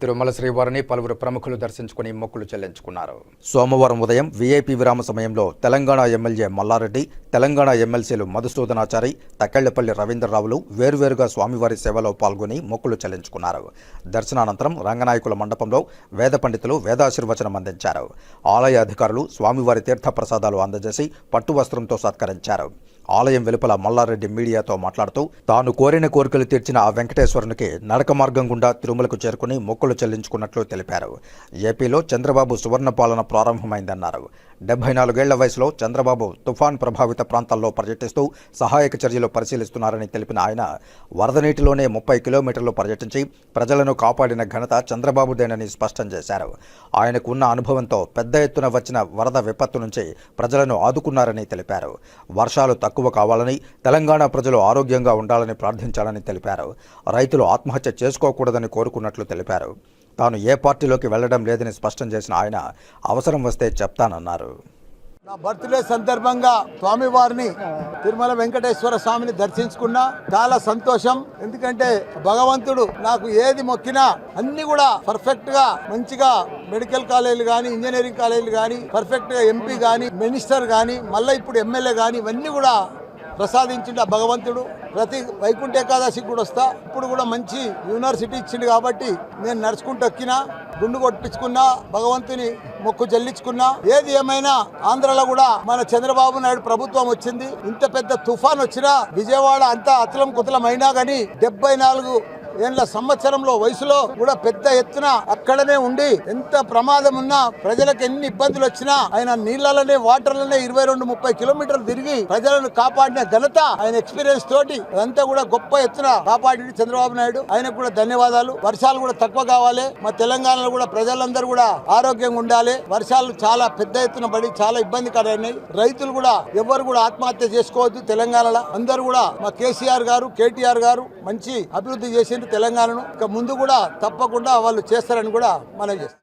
తిరుమల శ్రీవారిని పలువురు ప్రముఖులు దర్శించుకుని మొక్కులు చెల్లించుకున్నారు. సోమవారం ఉదయం వీఐపీ విరామ సమయంలో తెలంగాణ ఎమ్మెల్యే మల్లారెడ్డి తెలంగాణ ఎమ్మెల్సీలు మధుసూదనాచారి తక్కెళ్ళపల్లి రవీంద్రరావులు వేరువేరుగా స్వామివారి సేవలో పాల్గొని మొక్కులు చెల్లించుకున్నారు. దర్శనానంతరం రంగనాయకుల మండపంలో వేద పండితులు వేదాశీర్వచనం అందించారు. ఆలయ అధికారులు స్వామివారి తీర్థ ప్రసాదాలు అందజేసి పట్టు వస్త్రంతో సత్కరించారు. ఆలయం వెలుపల మల్లారెడ్డి మీడియాతో మాట్లాడుతూ తాను కోరిన కోరికలు తీర్చిన ఆ వెంకటేశ్వరునికి నడక మార్గం గుండా తిరుమలకు చేరుకుని మొక్కులు చెల్లించుకున్నట్లు తెలిపారు. ఏపీలో చంద్రబాబు సువర్ణ పాలన ప్రారంభమైందన్నారు. డెబ్బై నాలుగేళ్ళ వయసులో చంద్రబాబు తుఫాన్ ప్రభావిత ప్రాంతాల్లో పర్యటిస్తూ సహాయక చర్యలు పరిశీలిస్తున్నారని తెలిపిన ఆయన వరద నీటిలోనే ముప్పై కిలోమీటర్లు పర్యటించి ప్రజలను కాపాడిన ఘనత చంద్రబాబుదేనని స్పష్టం చేశారు. ఆయనకు ఉన్న అనుభవంతో పెద్ద ఎత్తున వచ్చిన వరద విపత్తు నుంచి ప్రజలను ఆదుకున్నారని తెలిపారు. వర్షాలు తక్కువ కావాలని తెలంగాణ ప్రజలు ఆరోగ్యంగా ఉండాలని ప్రార్థించాలని తెలిపారు. రైతులు ఆత్మహత్య చేసుకోకూడదని కోరుకున్నట్లు తెలిపారు. తాను ఏ పార్టీలోకి వెళ్ళడం లేదని స్పష్టం చేసిన ఆయన అవసరం వస్తే చెప్తానన్నారు. నా బర్త్డే సందర్భంగా స్వామివారిని తిరుమల వెంకటేశ్వర స్వామిని దర్శించుకున్నా చాలా సంతోషం. ఎందుకంటే భగవంతుడు నాకు ఏది మొక్కినా అన్ని కూడా పర్ఫెక్ట్గా మంచిగా మెడికల్ కాలేజీలు కానీ ఇంజనీరింగ్ కాలేజీలు కానీ పర్ఫెక్ట్గా ఎంపీ కానీ మినిస్టర్ కానీ మళ్ళీ ఇప్పుడు ఎమ్మెల్యే కానీ ఇవన్నీ కూడా ప్రసాదించిండు ఆ భగవంతుడు. ప్రతి వైకుంఠ ఏకాదశికి కూడా వస్తా. ఇప్పుడు కూడా మంచి యూనివర్సిటీ ఇచ్చిండు కాబట్టి నేను నడుచుకుంటూ ఎక్కినా గుండు కొట్టించుకున్నా భగవంతుని మొక్కు చెల్లించుకున్నా ఏది ఏమైనా ఆంధ్రలో కూడా మన చంద్రబాబు నాయుడు ప్రభుత్వం వచ్చింది. ఇంత పెద్ద తుఫాన్ వచ్చినా విజయవాడ అంతా అతలం కుతలం అయినా కానీ డెబ్బై నాలుగు ఏండ్ల సంవత్సరంలో వయసులో కూడా పెద్ద ఎత్తున అక్కడనే ఉండి ఎంత ప్రమాదం ఉన్నా ప్రజలకు ఎన్ని ఇబ్బందులు వచ్చినా ఆయన నీళ్ళలోనే వాటర్లనే ఇరవై రెండు ముప్పై కిలోమీటర్లు తిరిగి ప్రజలను కాపాడిన ఘనత ఆయన ఎక్స్పీరియన్స్ తోటి అదంతా కూడా గొప్ప ఎత్తున కాపాడి చంద్రబాబు నాయుడు. ఆయనకు కూడా ధన్యవాదాలు. వర్షాలు కూడా తక్కువ కావాలి. మా తెలంగాణలో కూడా ప్రజలందరూ కూడా ఆరోగ్యంగా ఉండాలి. వర్షాలు చాలా పెద్ద ఎత్తున పడి చాలా ఇబ్బందికరమైనాయి. రైతులు కూడా ఎవరు కూడా ఆత్మహత్య చేసుకోవద్దు తెలంగాణలో. అందరూ కూడా మా కేసీఆర్ గారు కేటీఆర్ గారు మంచి అభివృద్ధి చేసిండ్రు. తెలంగాణను ఇక ముందు కూడా తప్పకుండా వాళ్ళు చేస్తారని కూడా మనం చేస్తాం.